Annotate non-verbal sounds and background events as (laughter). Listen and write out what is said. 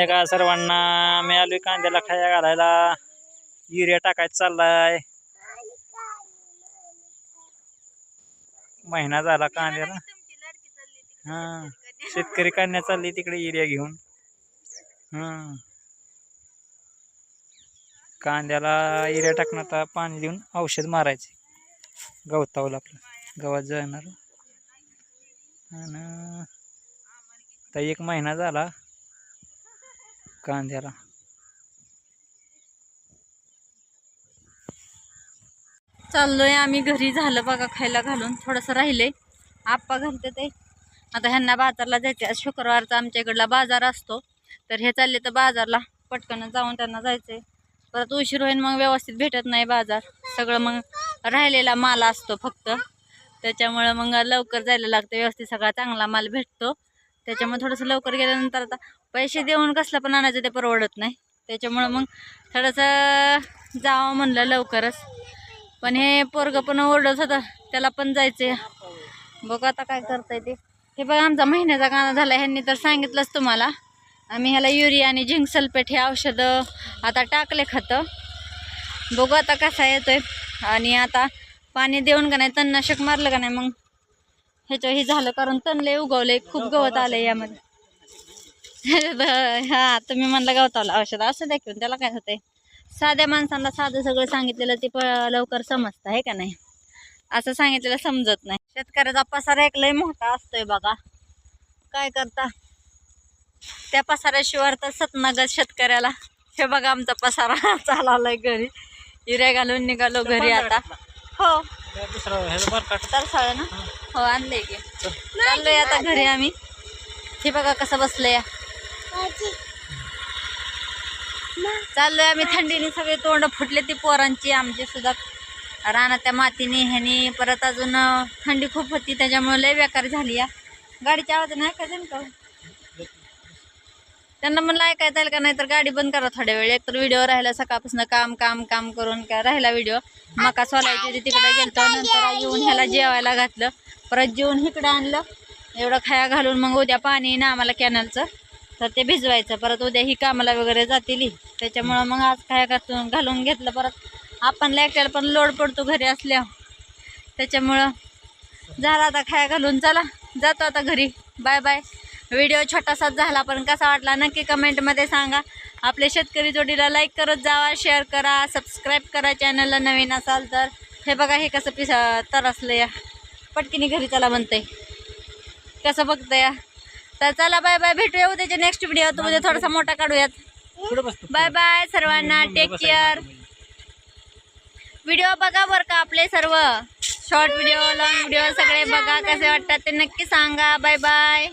संध्याकाळ सर्वांना? मी आलोय कांद्याला खाया घालायला. युरिया टाकायचं चाललाय. महिना झाला कांद्याला. हा शेतकरी कांद्या चालली तिकडे युरिया घेऊन. हा. कांद्याला युरिया टाकणं आता पाणी देऊन औषध मारायचे. गवतावलं आपलं. गवत जाणार आणि आता एक महिना झाला. कांद्याला. चाललोय आम्ही घरी झालं बघा खायला घालून थोडंसं राहिले आप्पा घालते ते. आता ह्यांना बाजारला जायचे आज शुक्रवारचा आमच्या इकडला बाजार असतो. तर हे चालले तर बाजारला. पटकन जाऊन त्यांना जायचंय. परत उशीर होईन मग व्यवस्थित भेटत नाही बाजार. सगळं मग राहिलेला माल असतो फक्त. त्याच्यामुळं मग लवकर जायला लागतं. व्यवस्थित सगळा चांगला माल भेटतो. त्याच्यामुळे थोडंसं लवकर गेल्यानंतर आता पैसे देऊन कसलं पण आणायचं ते परवडत नाही. त्याच्यामुळं मग थोडंसं जावं म्हणलं लवकरच. पण हे पोरगं पण ओरडत होतं त्याला पण जायचंय. बघ आता काय करता ते. हे बघा आमचा महिन्याचा गाणं झाला ह्यांनी तर सांगितलंच तुम्हाला. आम्ही ह्याला युरिया आणि झिंक सल्फेट हे औषधं आता टाकले खतं. बघू आता कसा येतोय. आणि आता पाणी देऊन का नाही तणनाशक मारलं का नाही मग ह्याचं हे झालं कारण तण लय उगवलंय खूप गवत आलंय यामध्ये. (laughs) हा तुम्ही म्हणलं गवतावलं औषध असं घेऊन त्याला काय होतंय. साध्या माणसांना साधं सगळं सांगितलेलं ते लवकर समजतं आहे का नाही? असं सांगितलेलं समजत नाही. शेतकऱ्याचा पसारा एक लय मोठा असतोय बघा. काय करता? त्या पसाऱ्याशिवाय तर सतनागत शेतकऱ्याला. हे बघा आमचा पसारा (laughs) चालवलाय घरी. हिऱ्या घालून निघालो घरी आता. हो. तर साळ ना हो आणले की. चाललोय आता घरी आम्ही. हे बघा कसं बसलंय. चाललोय आम्ही थंडीने सगळे तोंड फुटले ती पोरांची आमची सुद्धा. रानात त्या मातीने ह्यानी परत अजून थंडी खूप होती त्याच्यामुळे लय बेकार झाली या. गाडीच्या आवाज नाही का त्यांना म्हणलं येईल का नाही तर गाडी बंद करा थोड्या वेळ. एक तर व्हिडिओ राहिला सकाळपासून काम काम काम करून काय राहिला व्हिडिओ मका सोलायची होती तिकडे गेलतो नंतर येऊन ह्याला जेवायला घातलं. परत जेवून इकडं आणलं. एवढं खाया घालून मग उद्या पाणी ना आम्हाला कॅनलचं. तर ते भिजवायचं. परत उद्या ही कामाला वगैरे जातील त्याच्यामुळं मग आज खाया घातून घालून घेतलं. परत आपण एकट्याला पण लोड पडतो घरी असल्यावर. त्याच्यामुळं झाला आता खाया घालून. चला जातो आता घरी. Bye bye. व्हिडिओ छोटासाच झाला पण कसा वाटला नक्की कमेंटमध्ये सांगा. आपल्या शेतकरी जोडीला लाईक करत जावा शेअर करा सबस्क्राईब करा चॅनलला नवीन असाल तर. हे बघा हे कसं पिस तरसलं या. पटकीने घरी चला म्हणते कसं बघतं या. तर चला बाय बाय भेटूया उद्याच्या नेक्स्ट व्हिडिओ उद्या थोडासा मोठा काढूयात. बाय बाय सर्वांना टेक केअर व्हिडिओ बघा बरं का आपले सर्व. शॉर्ट व्हिडिओ लॉंग व्हिडिओ सगळे बघा. कसे वाटतात ते नक्की सांगा. Bye bye